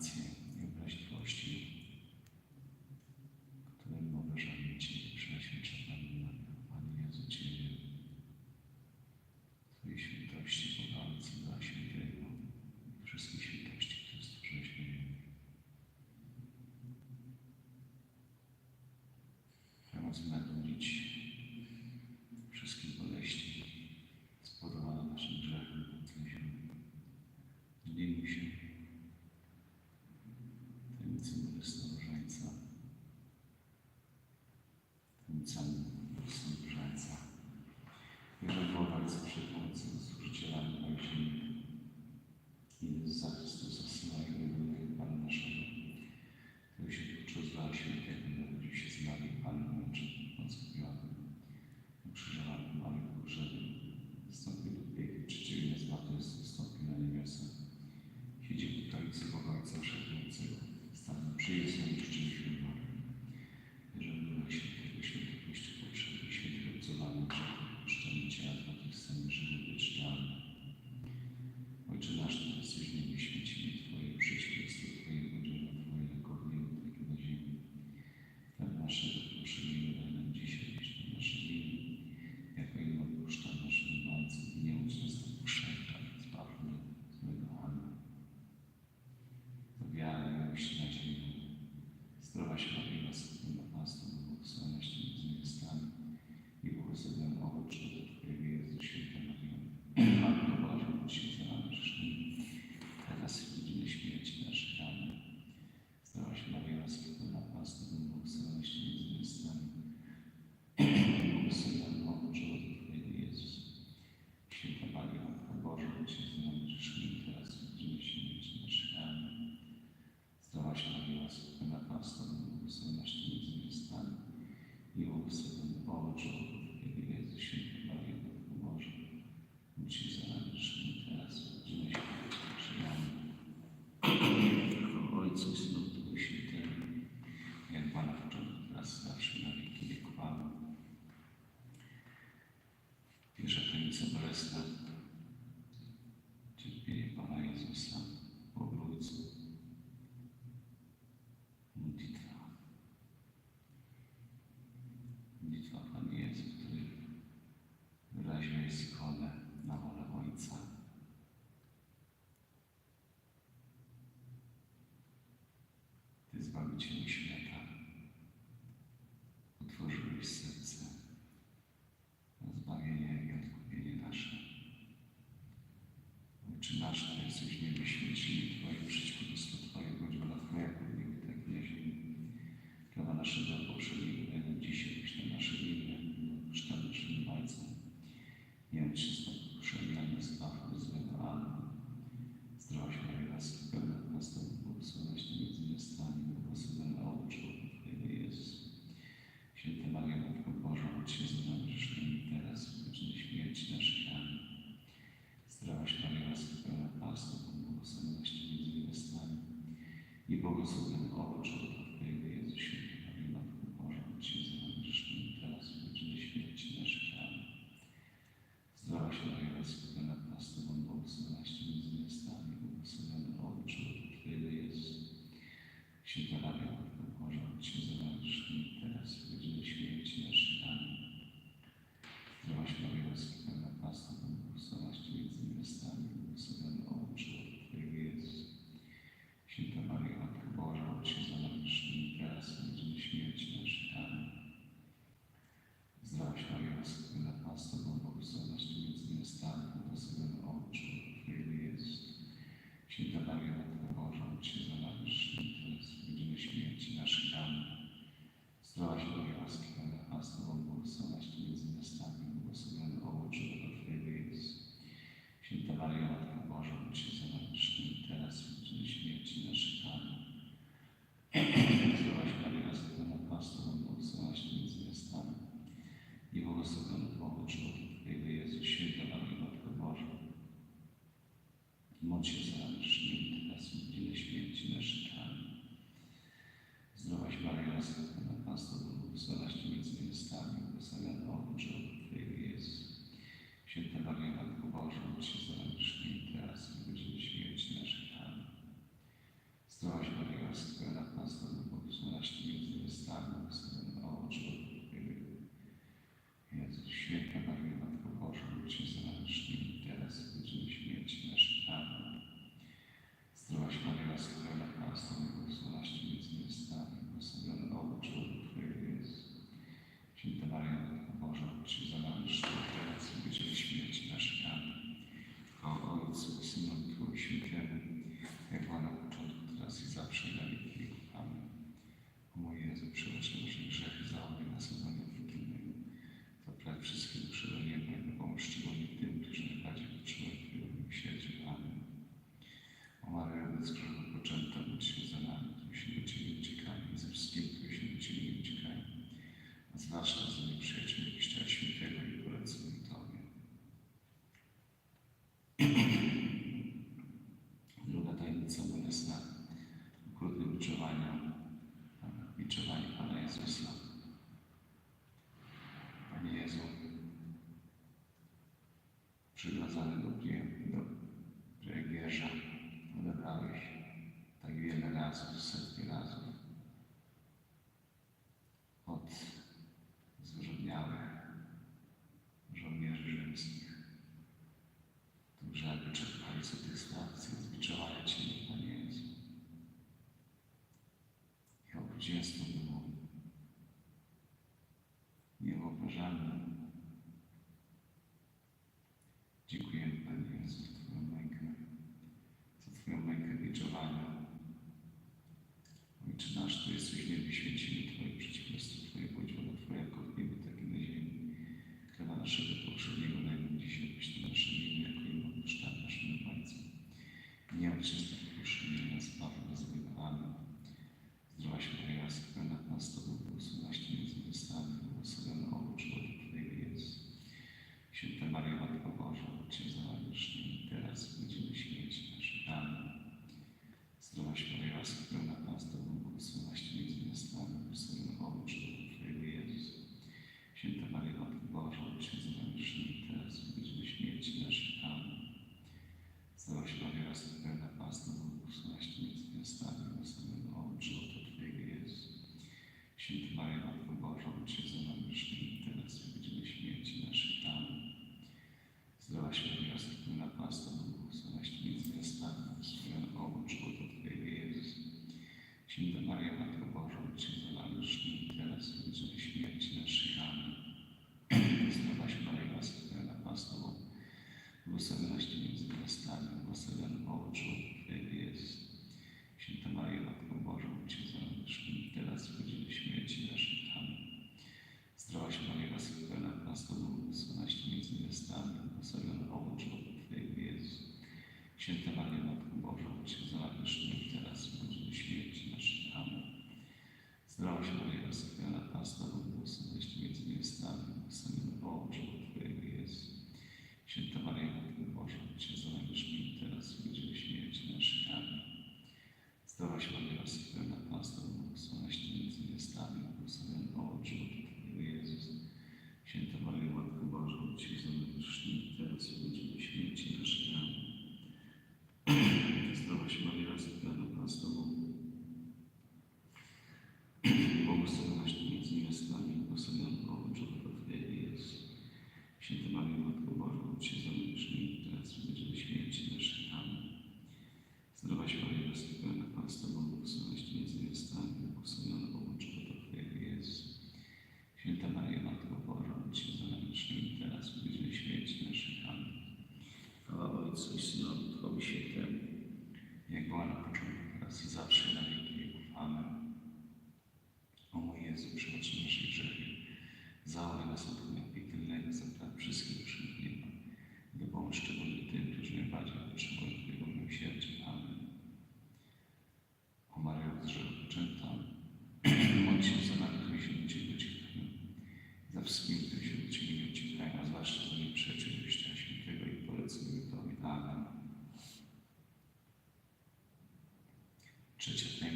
ছিল pogrzebie. Wstąpił do piekieł, przeciwnie zmartwychwstąpił na niebiosa. Siedzi w stolicy Boga Ojca Wszechmocnego. Stanął przy Jezusie i czymś Христа, терпи, помоги за сам. nasz Chrystus nie wyświeci przykazane do klienta, że jak wierzę, odebrałeś tak wiele razy z serca. Święty Mario, Matko Bożą, czy za nami grzesznymi, teraz i w godzinę śmierci naszej. Amen. Zdrowaś Maria, na Pana,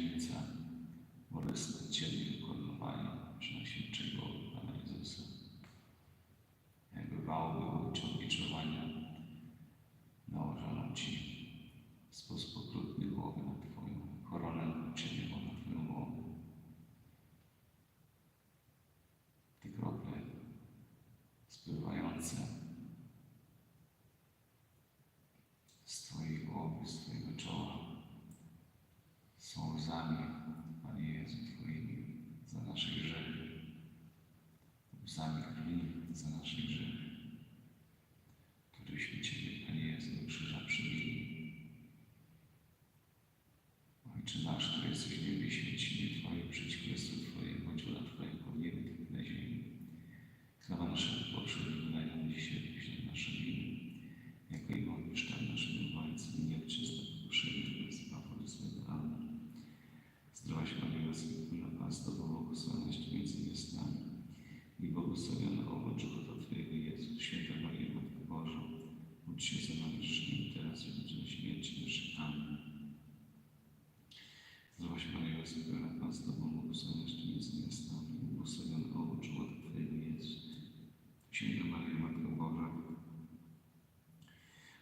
tajemnica bolesne cienie wykonywania przenosiczego Pana Jezusa. Jakby wał było ciągniczowania, nałożono Ci w sposób okrutny głowę na Twoją koronę cieniową na Twoją głowę. Te krople spływające ustami kamieni za nasze grzechy, któryśmy Ciebie, Panie Jezu, do krzyża przybili. Ojcze nasz, który jesteś w niebie, święć imię Twoje, przyjdź Twoje, bądź wola Twoja, jako w niebie, tak na ziemi. Naszego poprzedniego daj nam dzisiaj, później nasze winy, jako i mamy sztab naszym obojęcym, nie ojczyzna, uprzejmy, nas, Paweł, swego Amen. Zdrowaś Panie Jezu, Pan z Tobą, błogosławionaś i błogosławiony owoc żywota Twojego Jezus, święta Maria Matko Boża, módl się za nami grzesznymi teraz i w godzinę śmierci naszej. Amen. Zdrowaś Maria, rozpiewana Pan z Tobą, błogosławionaś Ty między miastami, błogosławiony owoc żywota Twojego Jezus. Święta Maria Matko Boża,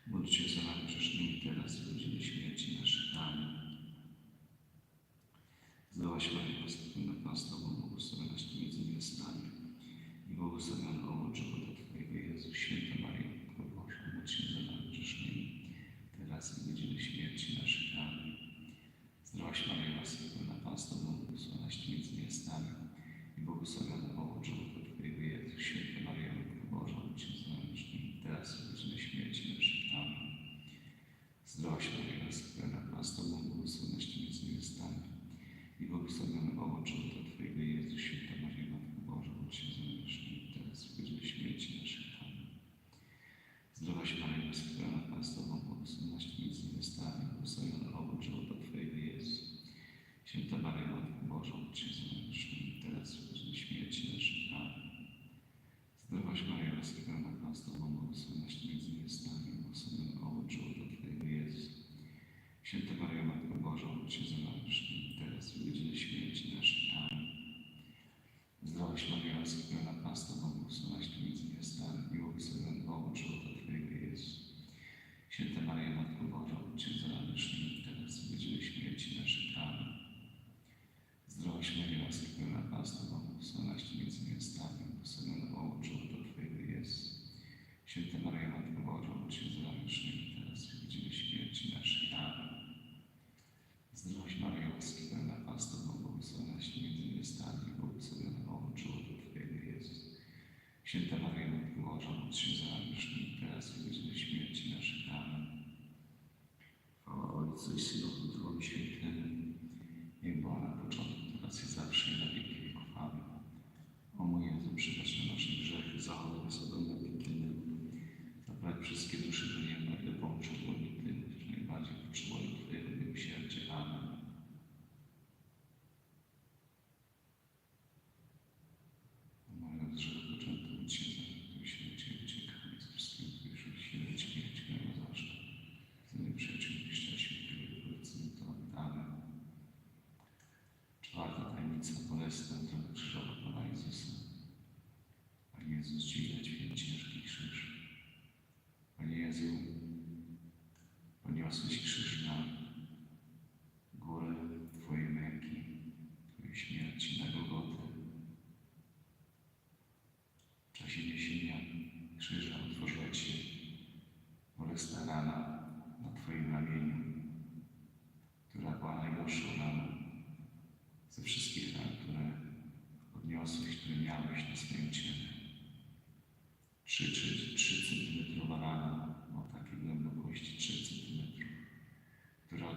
módl się za nami grzesznymi teraz i w godzinę śmierci naszej. Amen. Zdrowaś Maria, rozpiewana Pan z Tobą, błogosławionaś Ty między miastami, i błogosławiony owoc żywota Twojego Jezus. Święta Matko Boża, módl się za nami grzesznymi teraz i w godzinie śmierci naszej. Amen. Zdrowaś Maryjo, łaski pełna Pan z Tobą, błogosławionaś Ty między niewiastami i błogosławiony owoc żywota Twojego Jezus. Święta Maryjo, Matko Boża, módl się za nami grzesznymi teraz i w godzinie śmierci naszej. Amen. Zdrowaś Maryjo, łaski pełna Pan z Tobą, błogosławionaś Ty między niewiastami, błogosławiony owoc żywota Twojego Jezus. Święta Maryjo, Nami grzesznymi teraz w godzinie śmierci naszej. Zdrowaś Maryjo, Pan z Tobą, błogosławionaś między niewiastami, błogosławiony owoc żywota Twojego Jezus. Święta Maryjo, Matko Boża, módl się teraz w godzinie śmierci naszej. Amen. Zdrowaś Maryjo, Pan z Tobą, błogosławionaś między niewiastami błogosławiony owoc żywota Twojego Jezus. Święta Maryjo, Matko Boża, módl się teraz w godzinie śmierci naszej. Z Tobą, błogosławionaś Ty między niewiastami, błogosławiony owoc żywota Twojego Jezus. Święta Maryjo, Matko Boża, módl się za nami grzesznymi teraz w godzinie śmierci naszej. Amen. Zdrowaś Maryjo, łaski pełna Tobą, błogosławionaś między niewiastami, błogosławiony owoc żywota Twojego Jezus. Święta Maryjo, Matko Boża, módl się za nami grzesznymi teraz w godzinie śmierci naszej. Amen. Chwała Ojcu i Synowi Duchowi Świętemu, jak była na początku, teraz i zawsze i na wieki wieków. Amen. O mój Jezu, przybacz na nasze grzechy, zachowaj nas od. Zabrać wszystkie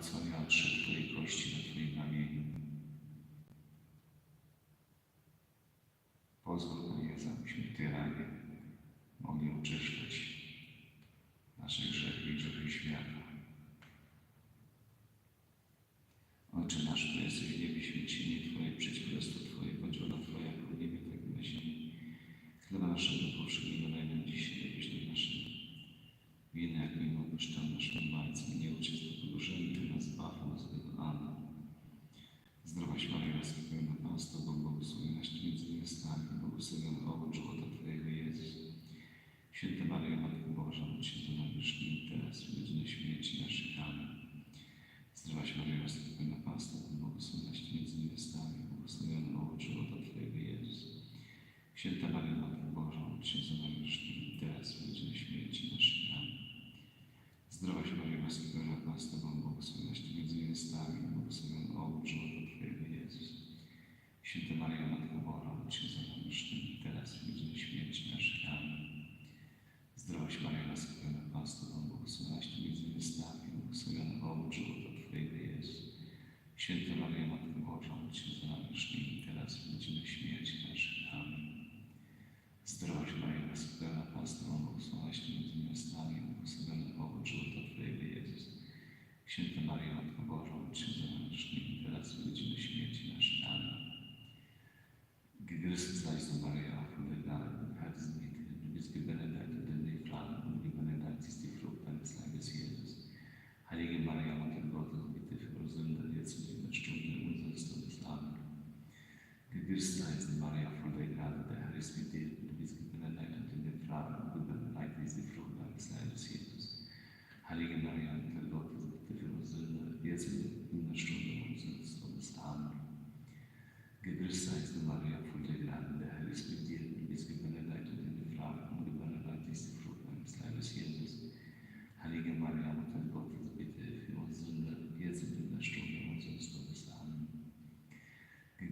która odsłaniała trzy Twoje kości na Twoim ramieniu.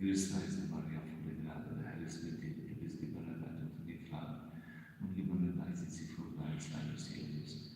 Gegrüßt sei sie, Maria, voll Gnade, der Herr ist mit dir. Du bist die Bereitung von den Frauen und die gebunden sei sie voll Geist deines Lebens.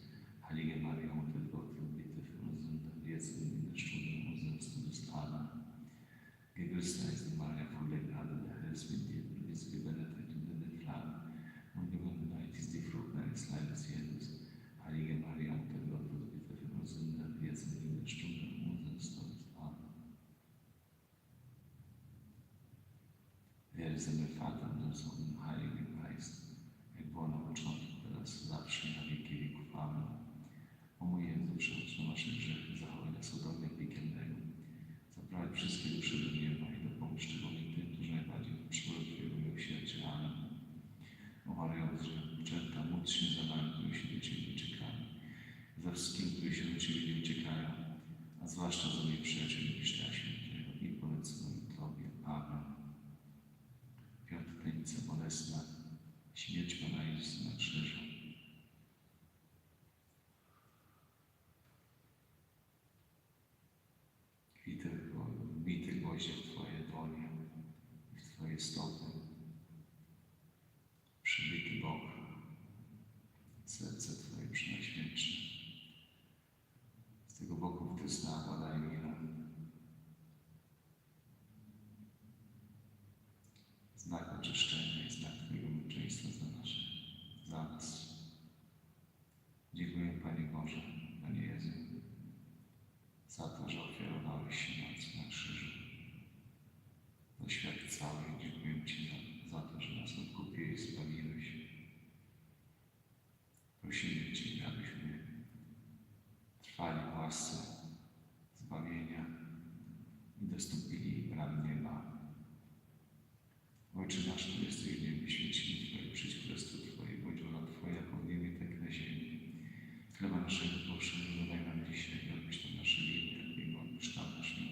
naszego poprzedniego nam dzisiaj, odpuść nam nasze winy, i odpuść nam naszym.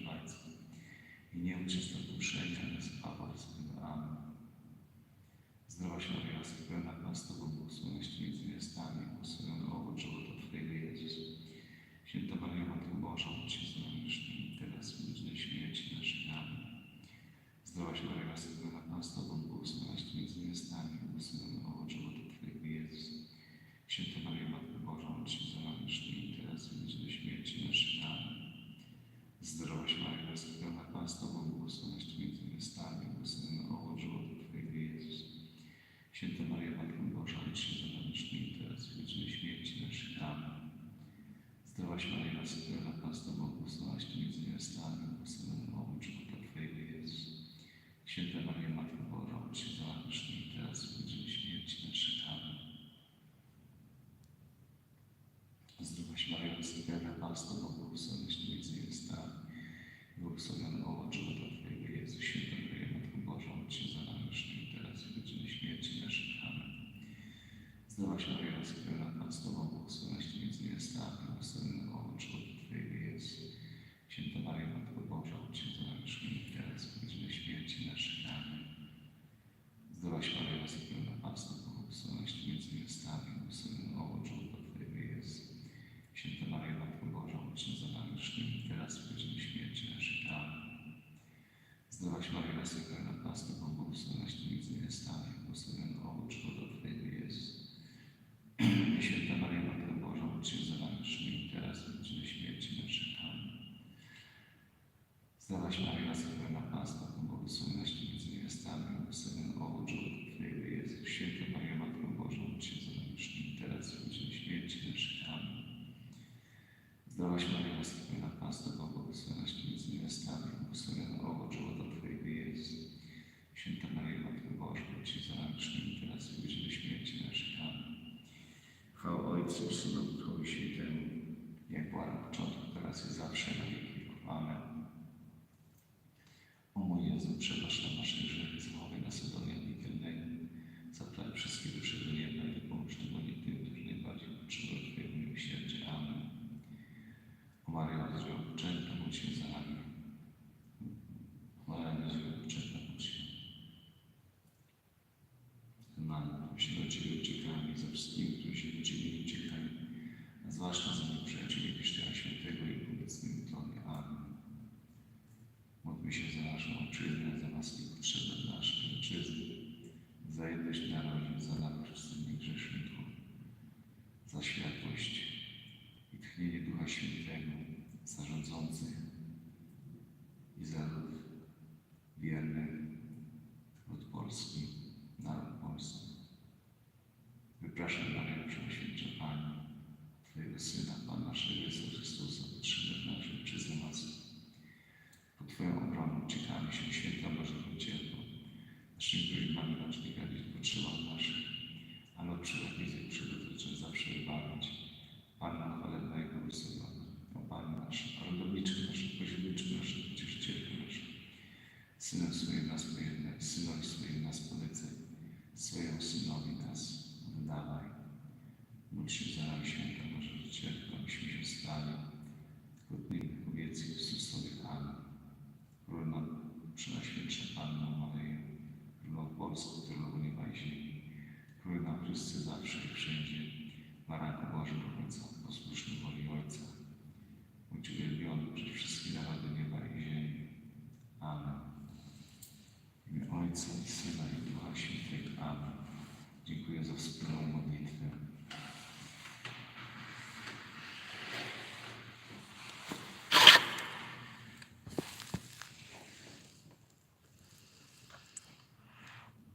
I nie uczysz nam uprzejmie, ale z spawa z tym Amen. Zdrowaś Maryjo, pełna Pan z Tobą, błogosławionaś Ty między miastami, błogosławiony owoc żywota Twojego Jezus. Święta Maryjo, Matko Boża, uczysz proces ludu się temu, jak była na początku, teraz i zawsze na wieki wieków. Amen. O mój Jezu, przebacz nam nasze grzechy, zachowaj nas od Synowi nas dawaj. Módl się za nami, Święta Boże Cierpka, byśmy się stali godnymi kobiety Chrystusowych Amen. Królna Przenajświętsza Panna Maryja, Królą Polską, Królową Nieba i Ziemi, Królna Chrysty zawsze i wszędzie, Maranku Boże, Rodzica, posłuszny woli Ojca, bądź uwielbiony przez wszystkie narody nieba i ziemi. Amen. W imię Ojca i Syna i Ducha Świętego. Amen. Dziękuję za wspólną modlitwę.